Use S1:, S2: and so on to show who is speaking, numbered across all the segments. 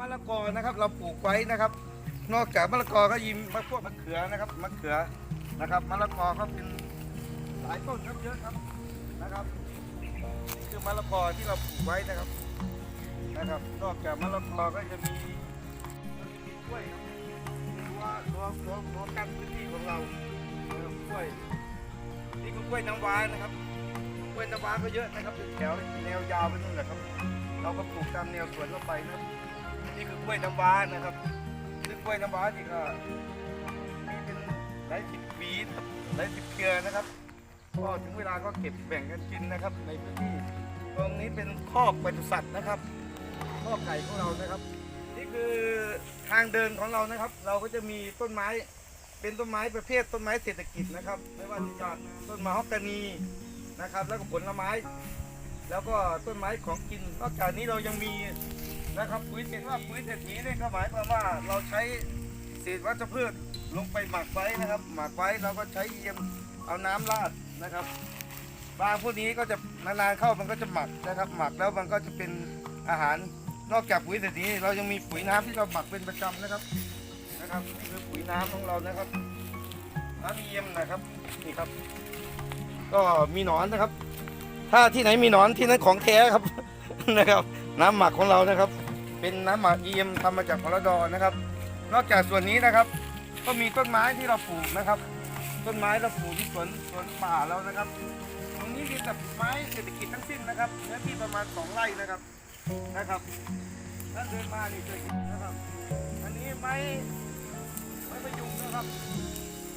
S1: มะละกอนะครับ เราปลูกไว้นะครับ นอกจากมะละกอก็ยิมมะพวกมะเขือนะครับมะเขือนะครับมะละกอก็เป็นหลายต้นครับเยอะครับนะครับนี่คือมะละกอที่เราปลูกไว้นะครับนะครับ นอกจากมะละกอก็จะมีกล้วยครับรั้วรั้วรั้วรั้วกันพื้นที่ของเรานะครับกล้วยนี่ก็กล้วยน้ำว้านะครับกล้วยน้ำว้าก็เยอะนะครับเป็นแถวแนวยาวไปนู่นแหละครับ เราก็ปลูกตามแนวสวนเข้าไปนะครับ นี่คือกล้วยน้ำว้านะครับซึ่งกล้วยน้ำว้านี่ก็มีเป็นหลายสิบหวีหลายสิบเครือนะครับก็ถึงเวลาก็เก็บแบ่งกันกินนะครับ ในพื้นที่ตรงนี้เป็นคอกปศุสัตว์นะครับคอกไก่ของเรานะครับ นี่คือทางเดินของเรานะครับ เราก็จะมีต้นไม้เป็นต้นไม้ประเภทต้นไม้เศรษฐกิจนะครับ ไม่ว่าจะจากต้นมะฮอกกานีนะครับ แล้วก็ผลไม้ แล้วก็ต้นไม้ของกินนอกจากนี้เรายังมี นะครับปุ๋ยเศรษว่าปุ๋ยเศรษฐีนี่ก็หมายความว่าเราใช้เศษวัชพืชลงไปหมักไว้นะครับ หมักไว้เราก็ใช้เยี่ยมเอาน้ำราดนะครับปลาพวกนี้ก็จะนานๆเข้ามันก็จะหมักนะครับ หมักแล้วมันก็จะเป็นอาหารนอกจากปุ๋ยเศรษฐีเรายังมีปุ๋ยน้ำที่เราหมักเป็นประจำนะครับนะครับนี่คือปุ๋ยน้ำของเรานะครับน้ำเยี่ยมนะครับนี่ครับ ก็มีหนอนนะครับ ถ้าที่ไหนมีหนอนที่นั้นของแท้ครับนะครับ น้ำหมักของเรานะครับ เป็นน้ำหมักเยี่ยมทำมาจากพลดอนะครับ นอกจากส่วนนี้นะครับ ก็มีต้นไม้ที่เราปลูกนะครับ ต้นไม้เราปลูกที่สวนสวนป่าเรานะครับ ตรงนี้มีแต่ไม้เศรษฐกิจทั้งสิ้นนะครับเนื้อที่ประมาณสองไร่นะครับนะครับถ้าเดินมานี่จะเห็นนะครับ อันนี้ไม้ไม้ประยุงนะครับ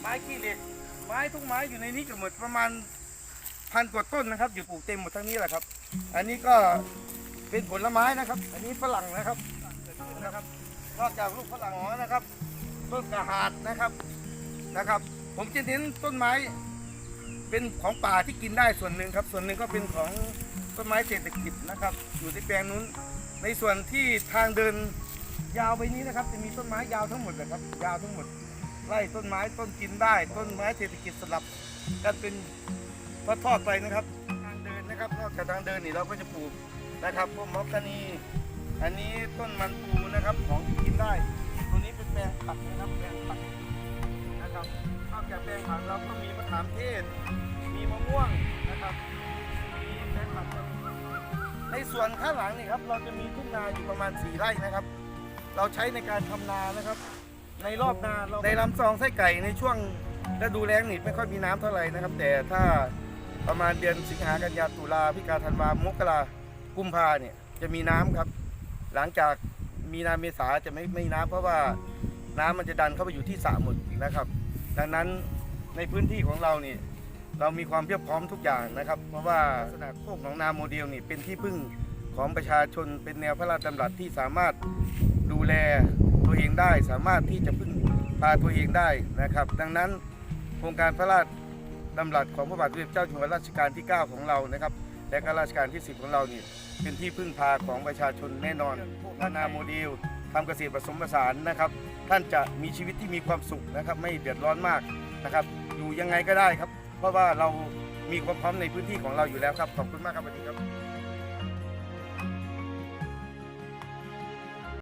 S1: ไม้ขี้เหล็ก ไม้ทุกไม้อยู่ในนี้ก็หมดประมาณพันกว่าต้นนะครับ อยู่ปลูกเต็มหมดทั้งนี้แหละครับ อันนี้ก็ เป็นผลไม้นะครับ อันนี้ฝรั่งนะครับนะครับนอกจากลูกฝรั่งอ๋อนะครับ ต้นกระหาดนะครับนะครับ ผมจะเน้นต้นไม้ เป็นของป่าที่กินได้ส่วนหนึ่งครับ ส่วนหนึ่งก็เป็นของต้นไม้เศรษฐกิจนะครับ อยู่ที่แปลงนู้น ในส่วนที่ทางเดินยาวไปนี้นะครับ จะมีต้นไม้ยาวทั้งหมดนะครับ ยาวทั้งหมดไร่ต้นไม้ต้นกินได้ ต้นไม้เศรษฐกิจสลับกันเป็นทอดๆไปนะครับ ทางเดินนะครับนอกจากทางเดินนี่เราก็จะปลูก นะครับพวกมอคคานีอันนี้ต้นมันปูนะครับของที่กินได้ตัวนี้เป็นแปลงผักนะครับแปลงผักนะครับนอกจากแปลงผักเราก็มีมะขามเทศ มีมะม่วงนะครับมีแปลงผักครับในส่วนข้างหลังนี่ครับเราจะมีทุ่งนาอยู่ประมาณ4ไร่นะครับ เราใช้ในการทำนานะครับ ในรอบนาเราในลำซองไส้ไก่ในช่วงฤดูแล้งนี่ไม่ค่อยมีน้ำเท่าไหร่นะครับ แต่ถ้าประมาณเดือนสิงหากันยาตุลาพิกาธันวามกรา กุมภาเนี่ยจะมีน้ำครับ หลังจากมีนาเมษาจะไม่ไม่น้ำเพราะว่าน้ำมันจะดันเข้าไปอยู่ที่สระหมดนะครับ ดังนั้นในพื้นที่ของเราเนี่ยเรามีความเพียบพร้อมทุกอย่างนะครับ เพราะว่าลักษณะโคกหนองนาโมเดลนี่เป็นที่พึ่งของประชาชนเป็นแนวพระราชดำรัสที่สามารถดูแลตัวเองได้ สามารถที่จะพึ่งพาตัวเองได้นะครับ ดังนั้นโครงการพระราชดำรัสของพระบาทสมเด็จเจ้าอยู่หัวรัชกาลที่ 9 ของเรานะครับ และก็ราชการที่10ของเรานี่เป็นที่พึ่งพาของประชาชนแน่นอนพัฒนาโมเดลทำเกษตรผสมผสานนะครับ ท่านจะมีชีวิตที่มีความสุขนะครับ ไม่เดือดร้อนมากนะครับ อยู่ยังไงก็ได้ครับ เพราะว่าเรามีความพร้อมในพื้นที่ของเราอยู่แล้วครับ ขอบคุณมากครับสวัสดีครับ